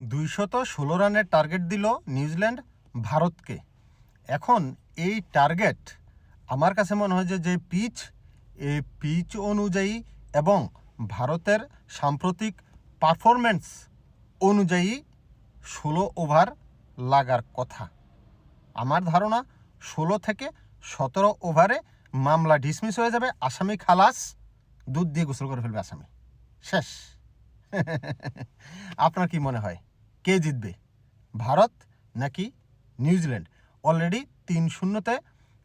দুইশত ষোলো রানের টার্গেট দিল নিউজিল্যান্ড ভারতকে। এখন এই টার্গেট আমার কাছে মনে হয় যে যে পিচ এই পিচ অনুযায়ী এবং ভারতের সাম্প্রতিক পারফরমেন্স অনুযায়ী ষোলো ওভার লাগার কথা। আমার ধারণা ষোলো থেকে সতেরো ওভারে মামলা ডিসমিস হয়ে যাবে। আসামি খালাস দুধ দিয়ে গোসল করে ফেলবে আসামি। শেষ। আপনার কি মনে হয়? কে জিতবে? ভারত নাকি নিউজিল্যান্ড? অলরেডি তিন শূন্যতে।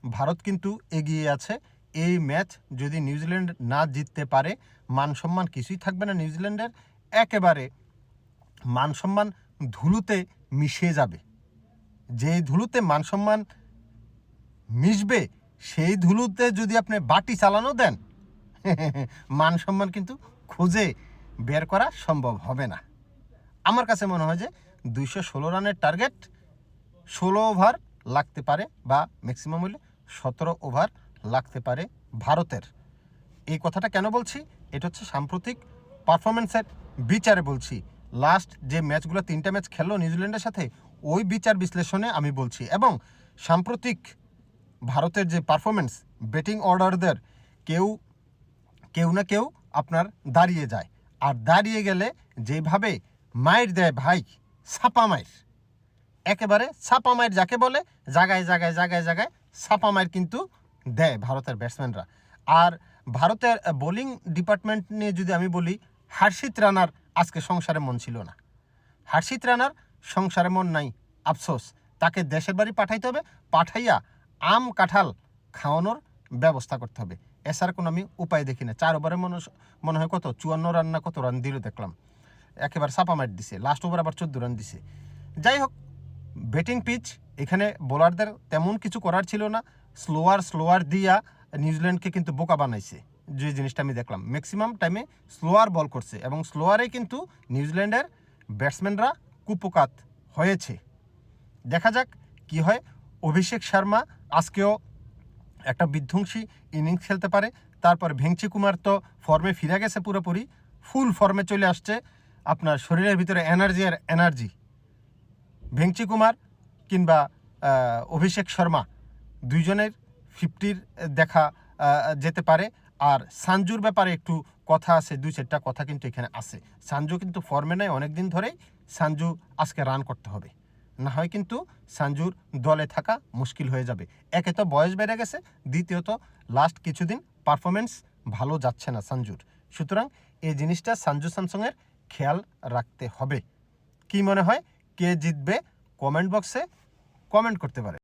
ভারত কিন্তু এগিয়ে আছে। এই ম্যাচ যদি নিউজিল্যান্ড না জিততে পারে মান সম্মান কিছুই থাকবে না নিউজিল্যান্ডের। একেবারে মান সম্মান ধুলোতে মিশে যাবে। যেই ধুলোতে মান সম্মান মিশবে, সেই ধুলোতে যদি আপনি বাটি চালানো দেন মান সম্মান কিন্তু খুঁজে বের করা সম্ভব হবে না। আমার কাছে মনে হয় যে দুইশো ষোলো রানের টার্গেট ষোলো ওভার লাগতে পারে বা ম্যাক্সিমাম হলে সতেরো ওভার লাগতে পারে ভারতের। এই কথাটা কেন বলছি? এটা হচ্ছে সাম্প্রতিক পারফরমেন্সের বিচারে বলছি। লাস্ট যে ম্যাচগুলো, তিনটা ম্যাচ খেললো নিউজিল্যান্ডের সাথে, ওই বিচার বিশ্লেষণে আমি বলছি। এবং সাম্প্রতিক ভারতের যে পারফরমেন্স ব্যাটিং অর্ডারদের কেউ কেউ না কেউ আপনার দাঁড়িয়ে যায়। আর দাঁড়িয়ে গেলে যেভাবে মায়ের দেয় ভাই, ছাপা মায়ের একেবারে ছাপা মায়ের যাকে বলে জায়গায় জায়গায় জায়গায় জায়গায় ছাপা মায়ের কিন্তু দেয় ভারতের ব্যাটসম্যানরা আর ভারতের বোলিং ডিপার্টমেন্ট নিয়ে যদি আমি বলি, হার্ষিত রানার আজকে সংসারে মন ছিল না। হার্ষিত রানার সংসারে মন নাই, আফসোস। তাকে দেশের বাড়ি পাঠাইতে হবে, পাঠাইয়া আম, কাঁঠাল খাওয়ানোর ব্যবস্থা করতে হবে। এছাড়া কোনো আমি উপায় দেখি না। চার ওভারে মনে মনে হয় কত? চুয়ান্ন রান না কত রান দিল দেখলাম। একেবারে সাপা মার দিছে লাস্ট ওভার আবার চোদ্দ রান দিছে। যাই হোক ব্যাটিং পিচ এখানে বোলারদের তেমন কিছু করার ছিল না। স্লোয়ার স্লোয়ার দিয়া নিউজিল্যান্ডকে কিন্তু বোকা বানাইছে। যে জিনিসটা আমি দেখলাম ম্যাক্সিমাম টাইমে স্লোয়ার বল করছে এবং স্লোয়ারে কিন্তু নিউজিল্যান্ডের ব্যাটসম্যানরা কুপকাত হয়েছে। দেখা যাক কি হয়। অভিষেক শর্মা আজকেও একটা বিধ্বংসী ইনিংস খেলতে পারে। তারপর ভেংচি কুমার তো ফর্মে ফিরে গেছে পুরোপুরি ফুল ফর্মে চলে আসছে। আপনার শরীরের ভিতরে এনার্জি আর এনার্জি ভেংচি কুমার কিংবা অভিষেক শর্মা দুইজনের ফিফটির দেখা যেতে পারে। আর সানজুর ব্যাপারে একটু কথা আছে, দুই চারটা কথা কিন্তু এখানে আছে। সানজু কিন্তু ফর্মে নেয় অনেক দিন ধরেই সানজু আজকে রান করতে হবে। না হয় কিন্তু সানজুর দলে থাকা মুশকিল হয়ে যাবে। একে তো বয়স বেড়ে গেছে, দ্বিতীয়ত লাস্ট কিছুদিন পারফরমেন্স ভালো যাচ্ছে না সানজুর। সুতরাং এই জিনিসটা সানজু স্যামসংয়ের খেয়াল রাখতে হবে। কি মনে হয়? কে জিতবে? কমেন্ট বক্সে কমেন্ট করতে পারে।